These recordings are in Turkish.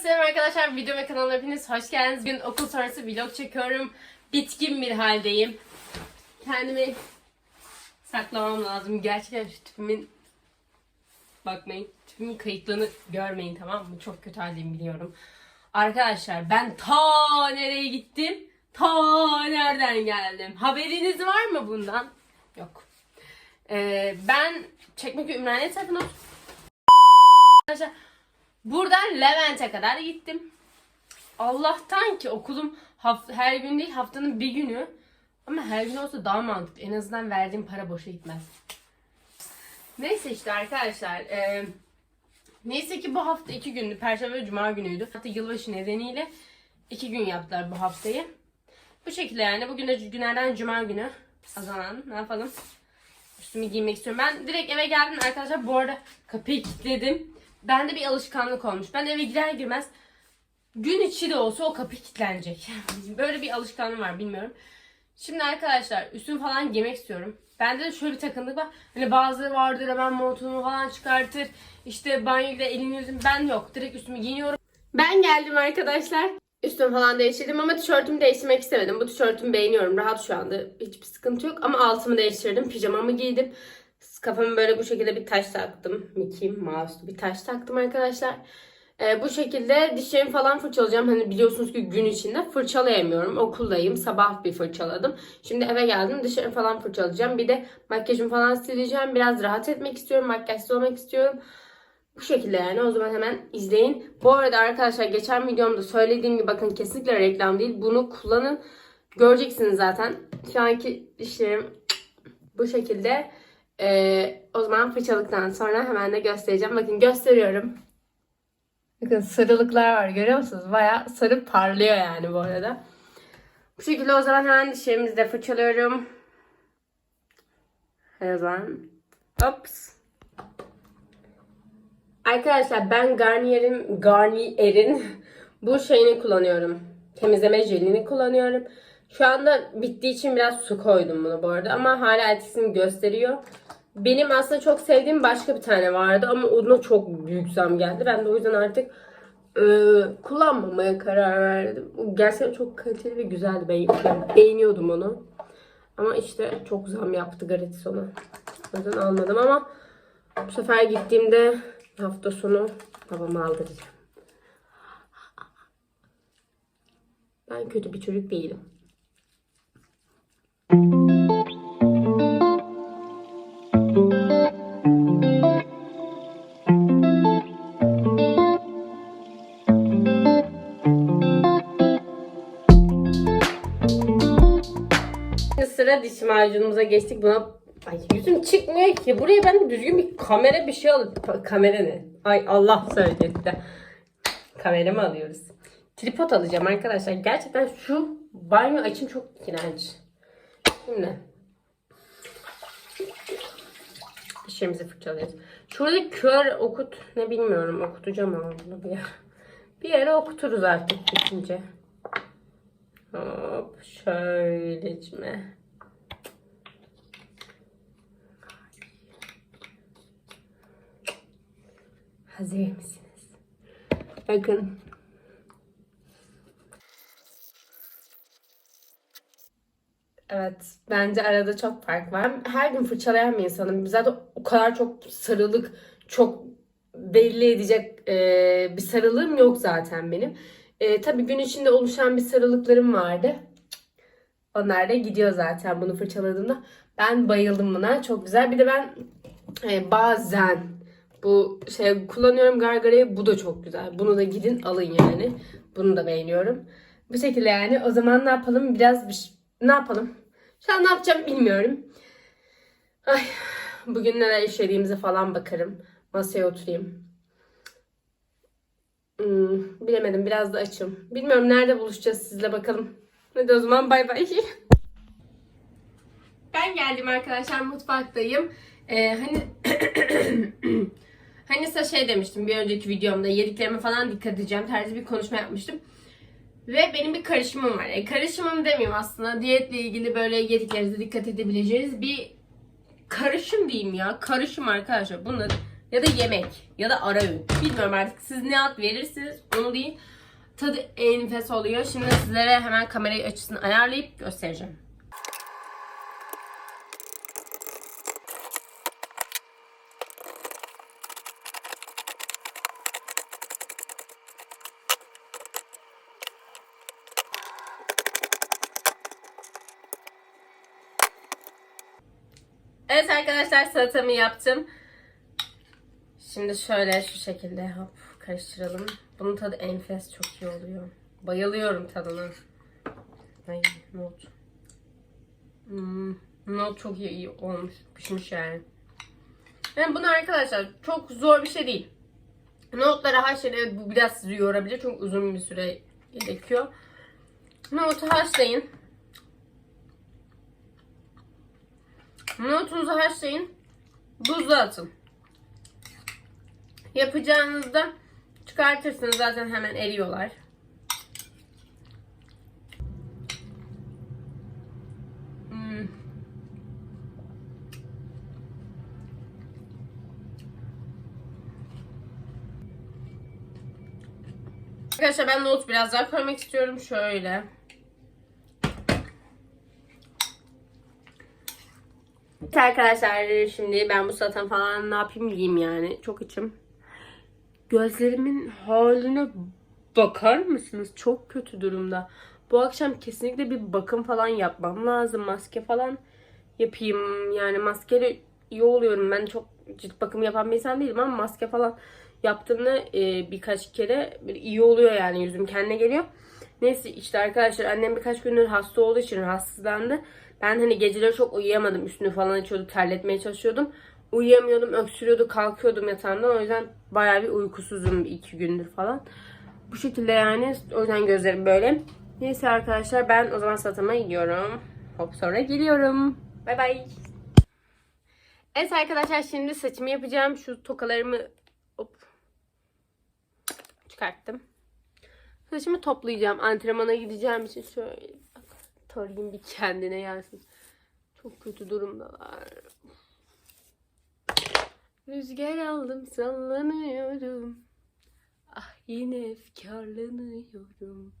selam arkadaşlar. Video ve kanalıma hepiniz hoş geldiniz. Bugün okul sonrası vlog çekiyorum. Bitkin bir haldeyim. Kendimi saklamam lazım. Gerçekten şu tipimin bakmayın. Tipimin kayıtlığını görmeyin tamam mı? Çok kötü haldeyim biliyorum. Arkadaşlar ben ta nereye gittim? Ta nereden geldim? Haberiniz var mı bundan? Yok. Ee, ben Çekmeköy Ümraniye tarafına Arkadaşlar buradan Levent'e kadar gittim. Allah'tan ki okulum her gün değil haftanın bir günü. Ama her gün olsa daha mantıklı. En azından verdiğim para boşa gitmez. Neyse işte arkadaşlar. e, neyse ki bu hafta iki gündü. Perşembe ve Cuma günüydü. Hatta yılbaşı nedeniyle iki gün yaptılar bu haftayı. Bu şekilde yani. Bugün de günlerden Cuma günü. O ne yapalım? Üstümü giymek istiyorum. Ben direkt eve geldim arkadaşlar. Bu arada kapıyı kilitledim. Bende bir alışkanlık olmuş. Ben eve girer girmez gün içi de olsa o kapı kilitlenecek. Böyle bir alışkanlığım var bilmiyorum. Şimdi arkadaşlar üstümü falan giymek istiyorum. Bende de şöyle bir takıntık var. Hani bazıları vardır hemen montumu falan çıkartır. İşte banyoda elini yüzüm. Ben yok. Direkt üstümü giyiniyorum. Ben geldim arkadaşlar. Üstümü falan değiştirdim ama tişörtümü değiştirmek istemedim. Bu tişörtümü beğeniyorum. Rahat şu anda. Hiçbir sıkıntı yok. Ama altımı değiştirdim. Pijamamı giydim. Kafamı böyle bu şekilde bir taş taktım. Mickey Mouse'lu bir taş taktım arkadaşlar. Ee, bu şekilde dişlerimi falan fırçalayacağım. Hani biliyorsunuz ki gün içinde fırçalayamıyorum. Okuldayım. Sabah bir fırçaladım. Şimdi eve geldim. Dişlerimi falan fırçalayacağım. Bir de makyajımı falan sileceğim. Biraz rahat etmek istiyorum. Makyajsız olmak istiyorum. Bu şekilde yani. O zaman hemen izleyin. Bu arada arkadaşlar geçen videomda söylediğim gibi bakın kesinlikle reklam değil. Bunu kullanın. Göreceksiniz zaten. Şu anki dişlerim bu şekilde. Ee, o zaman fırçalıktan sonra hemen de göstereceğim. Bakın gösteriyorum. Bakın sarılıklar var görüyor musunuz? Baya sarı parlıyor yani bu arada. Bu şekilde o zaman hemen dişlerimizi de fırçalıyorum. Hadi o zaman. Ops. Arkadaşlar ben Garnier'in Garnier'in bu şeyini kullanıyorum. Temizleme jelini kullanıyorum. Şu anda bittiği için biraz su koydum bunu bu arada ama hala etkisini gösteriyor. Benim aslında çok sevdiğim başka bir tane vardı ama ona çok büyük zam geldi. Ben de o yüzden artık e, kullanmamaya karar verdim. Gerçekten çok kaliteli ve güzeldi. Ben beğeniyordum onu. Ama işte çok zam yaptı gratis ona. O yüzden almadım ama bu sefer gittiğimde hafta sonu babama aldıracağım. Ben kötü bir çocuk değilim. Sıra diş macunumuza geçtik. Buna Ay yüzüm çıkmıyor ki. Buraya ben düzgün bir kamera bir şey alıp kamera ne? Ay Allah söyledi de. Kameramı alıyoruz. Tripod alacağım arkadaşlar. Gerçekten şu banyo açım çok iğrenç. Şimdi dişlerimizi fırçalıyoruz. Şurada kör okut ne bilmiyorum. Okutacağım ama bunu bir yere. Bir yere okuturuz artık bitince. Hop şöylecime. Hazır mısınız? Bakın. Evet, bence arada çok fark var. Her gün fırçalayan bir insanım. Zaten o kadar çok sarılık, çok belli edecek e, bir sarılığım yok zaten benim. E, tabii gün içinde oluşan bir sarılıklarım vardı. Onlar da gidiyor zaten bunu fırçaladığımda. Ben bayıldım buna. Çok güzel. Bir de ben e, bazen bu şey kullanıyorum gargarayı. Bu da çok güzel. Bunu da gidin alın yani. Bunu da beğeniyorum. Bu şekilde yani. O zaman ne yapalım? Biraz bir ne yapalım? Şu an ne yapacağım bilmiyorum. Ay, bugün neler işlediğimize falan bakarım. Masaya oturayım. Hmm, bilemedim. Biraz da açım. Bilmiyorum nerede buluşacağız sizle bakalım. Hadi o zaman bay bay. Ben geldim arkadaşlar mutfaktayım. Ee, hani hani size şey demiştim bir önceki videomda yediklerime falan dikkat edeceğim tarzı bir konuşma yapmıştım. Ve benim bir karışımım var. E, karışımım demeyeyim aslında. Diyetle ilgili böyle yediklerinize dikkat edebileceğiniz bir karışım diyeyim ya. Karışım arkadaşlar. Bunun adı ya da yemek ya da ara öğün. Bilmiyorum artık siz ne ad verirsiniz onu değil. Tadı enfes oluyor. Şimdi sizlere hemen kamerayı açısını ayarlayıp göstereceğim. Evet arkadaşlar salatamı yaptım. Şimdi şöyle şu şekilde hop karıştıralım. Bunun tadı enfes çok iyi oluyor. Bayılıyorum tadına. Ay not. Hmm, not çok iyi, iyi olmuş. Pişmiş yani. Yani bunu arkadaşlar çok zor bir şey değil. Nohutları haşlayın. Evet bu biraz sizi yorabilir. Çünkü uzun bir süre gerekiyor. Nohutu haşlayın. Nohutunuzu haşlayın. Buzluğa atın. Yapacağınızda çıkartırsınız. Zaten hemen eriyorlar. Hmm. Arkadaşlar ben nohut biraz daha koymak istiyorum. Şöyle. Arkadaşlar şimdi ben bu salatam falan ne yapayım yiyeyim yani. Çok içim. Gözlerimin haline bakar mısınız? Çok kötü durumda. Bu akşam kesinlikle bir bakım falan yapmam lazım. Maske falan yapayım. Yani maskeyle iyi oluyorum. Ben çok cilt bakımı yapan bir insan değilim ama maske falan yaptığımda e, birkaç kere iyi oluyor yani yüzüm kendine geliyor. Neyse işte arkadaşlar annem birkaç gündür hasta olduğu için rahatsızlandı. Ben hani geceleri çok uyuyamadım. Üstünü falan açıyordu, terletmeye çalışıyordum. Uyuyamıyordum, öksürüyordu, kalkıyordum yatağımdan. O yüzden bayağı bir uykusuzum bir iki gündür falan. Bu şekilde yani. O yüzden gözlerim böyle. Neyse arkadaşlar ben o zaman satıma gidiyorum. Hop sonra geliyorum. Bay bay. Evet arkadaşlar şimdi saçımı yapacağım. Şu tokalarımı hop çıkarttım. Saçımı toplayacağım. Antrenmana gideceğim için şöyle tarayayım bir kendine gelsin. Çok kötü durumdalar. Rüzgar aldım sallanıyorum. Ah yine efkarlanıyorum.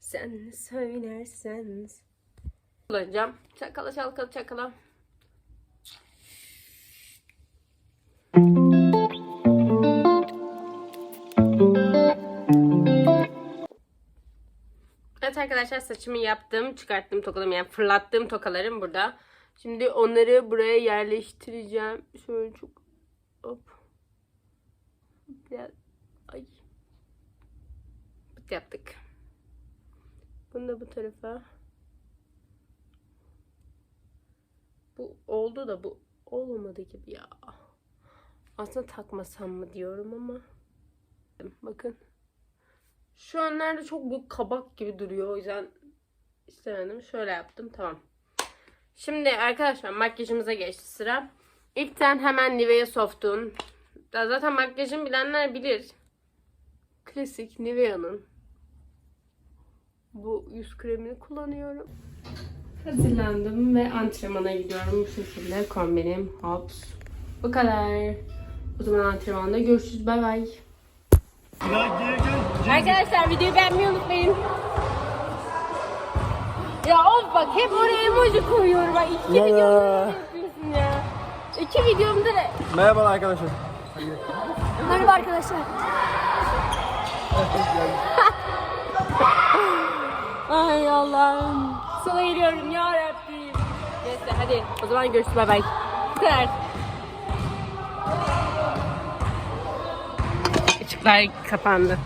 Sen söylersen. Kullanacağım. Çakala çalkala çakala. Arkadaşlar saçımı yaptım. Çıkarttım tokalarımı yani fırlattığım tokalarım burada. Şimdi onları buraya yerleştireceğim. Şöyle çok hop. Biraz ay. Bit yaptık. Bunu da bu tarafa. Bu oldu da bu olmadı gibi ya. Aslında takmasam mı diyorum ama. Bakın. Şu an nerede çok bu kabak gibi duruyor. O yüzden istemedim. Şöyle yaptım. Tamam. Şimdi arkadaşlar makyajımıza geçti sıra. İlkten hemen Nivea Soft'un. Zaten makyajını bilenler bilir. Klasik Nivea'nın. Bu yüz kremini kullanıyorum. Hazırlandım ve antrenmana gidiyorum. Bu şekilde kombinim. Hops. Bu kadar. O zaman antrenmanda görüşürüz. Bay bay. Ya gel. Arkadaşlar videoyu beğenmeyi unutmayın. Ya of bak hep oraya emoji koyuyorum. Bak iki videomda yapıyorsun ya? İki videomda da... Merhaba arkadaşlar. Merhaba arkadaşlar. Ay Allah'ım. Sana geliyorum ya Rabbim. Neyse hadi o zaman görüşürüz bay bay. Bu kadar. Işıklar kapandı.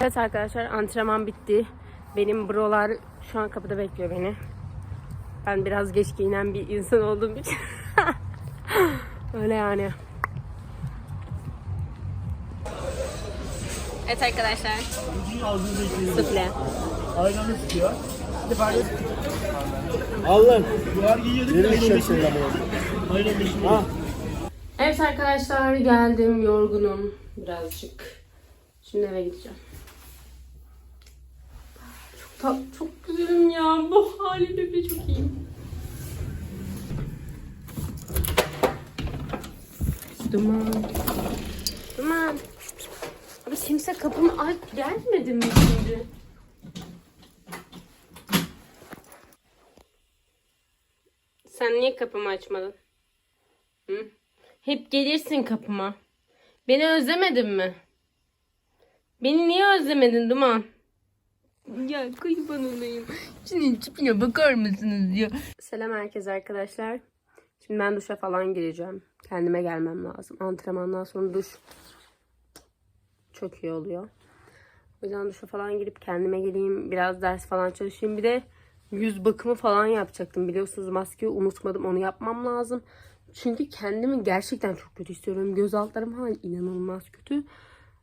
Evet arkadaşlar antrenman bitti. Benim brolar şu an kapıda bekliyor beni. Ben biraz geç giyinen bir insan olduğum için. Öyle yani. Evet arkadaşlar. Sufle. Aynen istiyor. Allah'ım. Duvar giyiyorduk. Nereye geçersin Aynen. Ha. Evet arkadaşlar geldim yorgunum birazcık. Şimdi eve gideceğim. Çok tat, çok güzelim ya. Bu halimle bile çok iyiyim. Duman. Duman. Abi kimse kapımı aç gelmedi mi şimdi? Sen niye kapımı açmadın? Hı? Hep gelirsin kapıma. Beni özlemedin mi? Beni niye özlemedin Duman? Ya kurban olayım. Senin tipine bakar mısınız ya? Selam herkese arkadaşlar. Şimdi ben duşa falan gireceğim. Kendime gelmem lazım. Antrenmandan sonra duş çok iyi oluyor. O yüzden duşa falan girip kendime geleyim. Biraz ders falan çalışayım. Bir de yüz bakımı falan yapacaktım. Biliyorsunuz maskeyi unutmadım. Onu yapmam lazım. Çünkü kendimi gerçekten çok kötü hissediyorum. Göz altlarım falan inanılmaz kötü.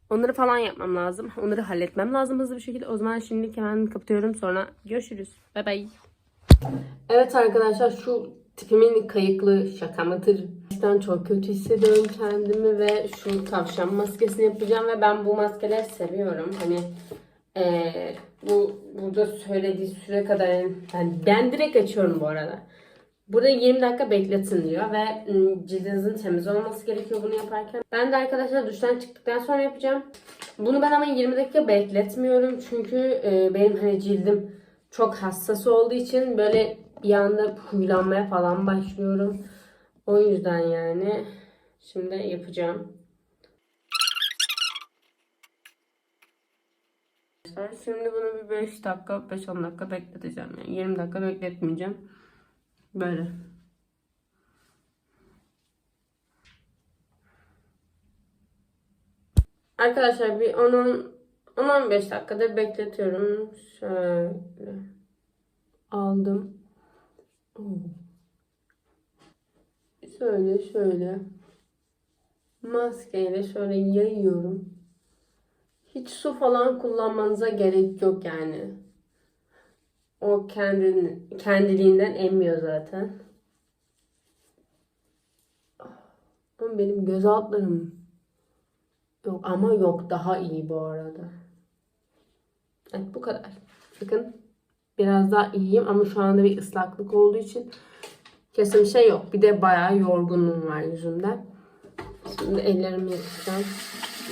Onları falan yapmam lazım. Onları halletmem lazım hızlı bir şekilde. O zaman şimdilik hemen kapatıyorum. Sonra görüşürüz. Bye bye. Evet arkadaşlar şu tipimin kayıklı şaka mıdır? Gerçekten çok kötü hissediyorum kendimi ve şu tavşan maskesini yapacağım ve ben bu maskeleri seviyorum. Hani eee, bu burada söylediği süre kadar yani ben direkt açıyorum bu arada. Burada 20 dakika bekletin diyor ve cildinizin temiz olması gerekiyor bunu yaparken. Ben de arkadaşlar duştan çıktıktan sonra yapacağım. Bunu ben ama 20 dakika bekletmiyorum çünkü benim hani cildim çok hassas olduğu için böyle bir anda huylanmaya falan başlıyorum. O yüzden yani şimdi yapacağım. Şimdi bunu bir 5 dakika, 5-10 dakika bekleteceğim. Yani 20 dakika bekletmeyeceğim. Böyle. Arkadaşlar bir 10 10-15 dakikada bekletiyorum. Şöyle. Aldım. Şöyle şöyle. Maskeyle şöyle yayıyorum. Hiç su falan kullanmanıza gerek yok yani. O kendini, kendiliğinden emmiyor zaten. Ama benim göz altlarım yok ama yok daha iyi bu arada. Evet bu kadar. Bakın biraz daha iyiyim ama şu anda bir ıslaklık olduğu için kesin şey yok. Bir de bayağı yorgunluğum var yüzümde. Şimdi ellerimi yıkayacağım.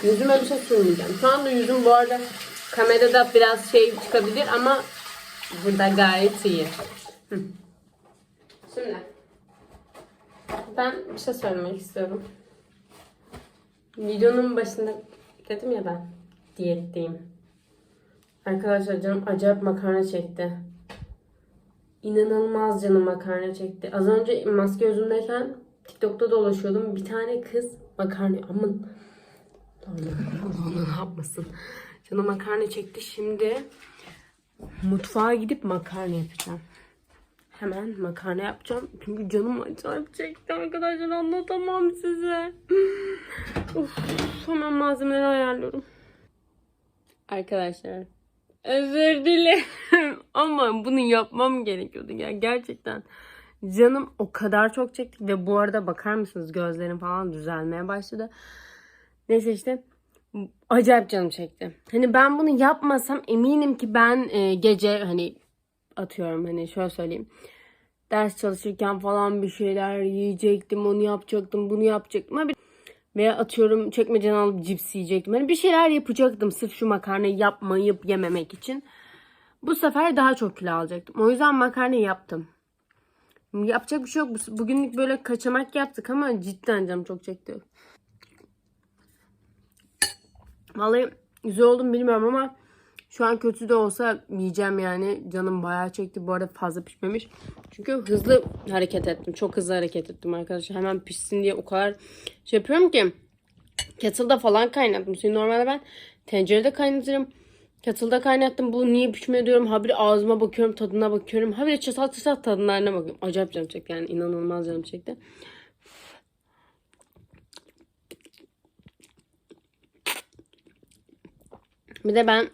Yüzüme bir şey sürmeyeceğim. Şu anda yüzüm bu arada kamerada biraz şey çıkabilir ama burada gayet iyi. Şimdi ben bir şey söylemek istiyorum. Videonun başında dedim ya ben diyetteyim. Arkadaşlar canım acayip makarna çekti. İnanılmaz canım makarna çekti. Az önce maske yüzümdeyken TikTok'ta dolaşıyordum. Bir tane kız makarna aman Allah ne yapmasın. Canım makarna çekti. Şimdi mutfağa gidip makarna yapacağım. Hemen makarna yapacağım. Çünkü canım acayip çekti arkadaşlar. Anlatamam size. Uf, hemen malzemeleri ayarlıyorum. Arkadaşlar özür dilerim ama bunu yapmam gerekiyordu ya gerçekten. Canım o kadar çok çekti ve bu arada bakar mısınız gözlerim falan düzelmeye başladı. Neyse işte acayip canım çekti. Hani ben bunu yapmasam eminim ki ben e, gece hani atıyorum hani şöyle söyleyeyim. Ders çalışırken falan bir şeyler yiyecektim, onu yapacaktım, bunu yapacaktım. Ama bir- veya atıyorum çekmeceden alıp cips yiyecektim. Hani bir şeyler yapacaktım sırf şu makarnayı yapmayıp yememek için. Bu sefer daha çok kilo alacaktım. O yüzden makarna yaptım. Yapacak bir şey yok. Bugünlük böyle kaçamak yaptık ama cidden canım çok çekti. Vallahi güzel oldum bilmiyorum ama şu an kötü de olsa yiyeceğim yani. Canım bayağı çekti. Bu arada fazla pişmemiş. Çünkü hızlı hareket ettim. Çok hızlı hareket ettim arkadaşlar. Hemen pişsin diye o kadar şey yapıyorum ki. Kettle'da falan kaynattım. Şimdi normalde ben tencerede kaynatırım. Kettle'da kaynattım. Bu niye pişmiyor diyorum. Habire ağzıma bakıyorum. Tadına bakıyorum. Habire çatal çatal tadlarına bakıyorum. Acayip canım çekti. Yani inanılmaz canım çekti. Bir de ben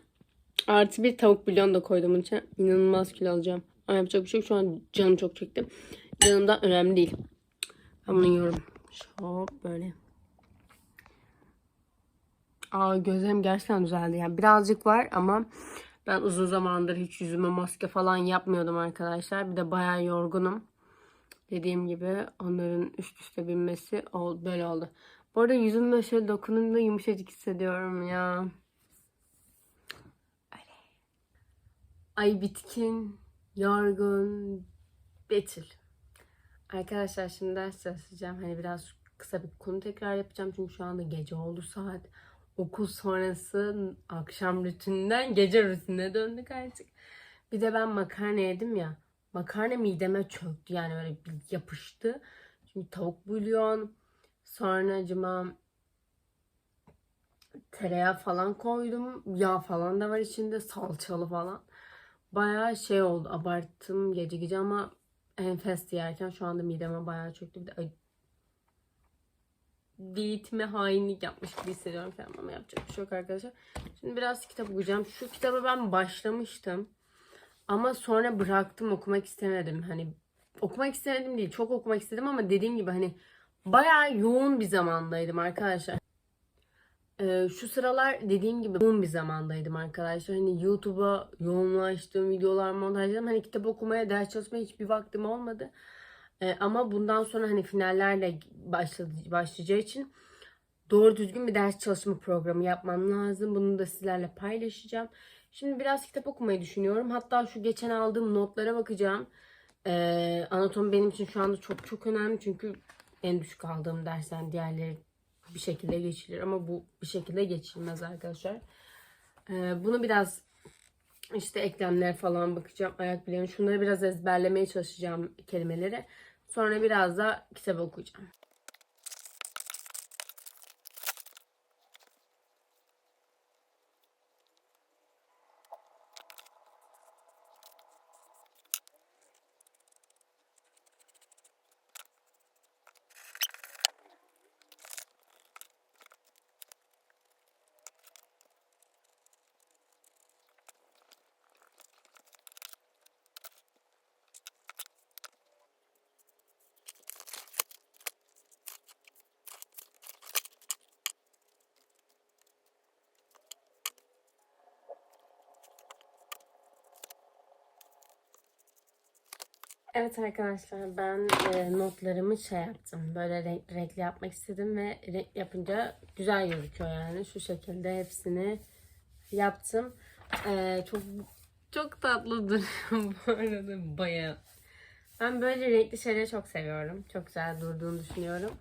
artı bir tavuk bulyon da koydum bunun için. İnanılmaz kilo alacağım. Ama yapacak bir şey yok. Şu an canım çok çekti. Canımdan önemli değil. Ben bunu yiyorum. Şop böyle. Aa gözlerim gerçekten düzeldi. Yani birazcık var ama ben uzun zamandır hiç yüzüme maske falan yapmıyordum arkadaşlar. Bir de bayağı yorgunum. Dediğim gibi onların üst üste binmesi böyle oldu. Bu arada yüzümde şöyle dokununca yumuşacık hissediyorum ya. Ay bitkin, yorgun, Betül. Arkadaşlar şimdi ders çalışacağım. Hani biraz kısa bir konu tekrar yapacağım. Çünkü şu anda gece oldu saat. Okul sonrası akşam rutininden gece rutinine döndük artık. Bir de ben makarna yedim ya. Makarna mideme çöktü yani böyle bir yapıştı. Çünkü tavuk bulyon, sonra acıma tereyağı falan koydum. Yağ falan da var içinde, salçalı falan. Bayağı şey oldu, abarttım gece gece ama enfes yerken şu anda mideme bayağı çöktü. Bir de diyetime hainlik yapmış gibi hissediyorum kendimi ama yapacak bir şey yok arkadaşlar. Şimdi biraz kitap okuyacağım. Şu kitaba ben başlamıştım. Ama sonra bıraktım okumak istemedim. Hani okumak istemedim değil. Çok okumak istedim ama dediğim gibi hani bayağı yoğun bir zamandaydım arkadaşlar. Ee, şu sıralar dediğim gibi yoğun bir zamandaydım arkadaşlar. Hani YouTube'a yoğunlaştım, videolar montajladım. Hani kitap okumaya, ders çalışmaya hiçbir vaktim olmadı. Ee, ama bundan sonra hani finallerle başladı, başlayacağı için doğru düzgün bir ders çalışma programı yapmam lazım. Bunu da sizlerle paylaşacağım. Şimdi biraz kitap okumayı düşünüyorum. Hatta şu geçen aldığım notlara bakacağım. Ee, anatomi benim için şu anda çok çok önemli. Çünkü en düşük aldığım dersten diğerleri bir şekilde geçilir. Ama bu bir şekilde geçilmez arkadaşlar. Ee, bunu biraz işte eklemler falan bakacağım. Ayak bileğim. Şunları biraz ezberlemeye çalışacağım kelimeleri. Sonra biraz da kitap okuyacağım. Evet arkadaşlar ben e, notlarımı şey yaptım. Böyle renk, renkli yapmak istedim ve renk yapınca güzel gözüküyor yani. Şu şekilde hepsini yaptım. E, çok çok tatlı duruyor bu arada bayağı. Ben böyle renkli şeyleri çok seviyorum. Çok güzel durduğunu düşünüyorum.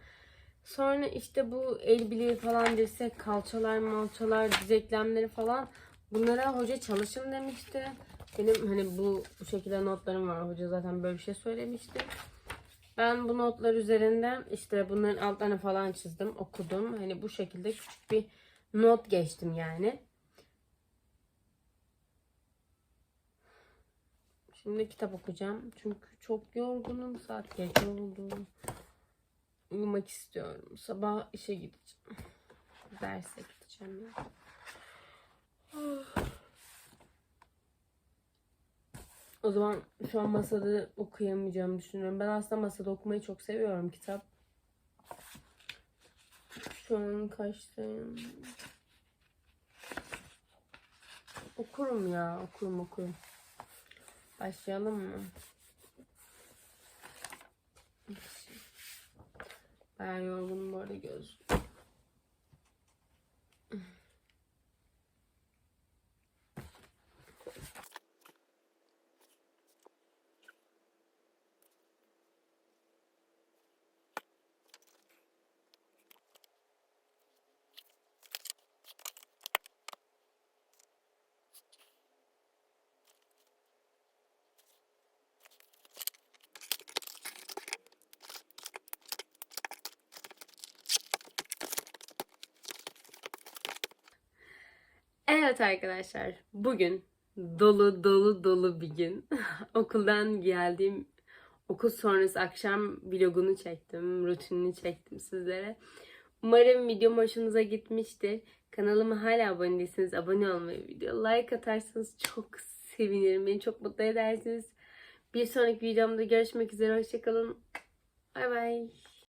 Sonra işte bu el bileği falan dirsek, kalçalar, malçalar, diz eklemleri falan bunlara hoca çalışın demişti. Benim hani bu bu şekilde notlarım var. Hoca zaten böyle bir şey söylemişti. Ben bu notlar üzerinden işte bunların altlarını falan çizdim, okudum. Hani bu şekilde küçük bir not geçtim yani. Şimdi kitap okuyacağım. Çünkü çok yorgunum. Saat gece oldu. Uyumak istiyorum. Sabah işe gideceğim. Derse gideceğim ya. O zaman şu an masada okuyamayacağımı düşünüyorum. Ben aslında masada okumayı çok seviyorum kitap. Şu an kaçtayım? Okurum ya. Okurum okurum. Başlayalım mı? Ben yorgunum bu arada göz. Evet arkadaşlar bugün dolu dolu dolu bir gün. Okuldan geldiğim okul sonrası akşam vlogunu çektim. Rutinini çektim sizlere. Umarım videom hoşunuza gitmiştir. Kanalıma hala abone değilseniz abone olmayı, video like atarsanız çok sevinirim. Beni çok mutlu edersiniz. Bir sonraki videomda görüşmek üzere. Hoşçakalın. Bay bay.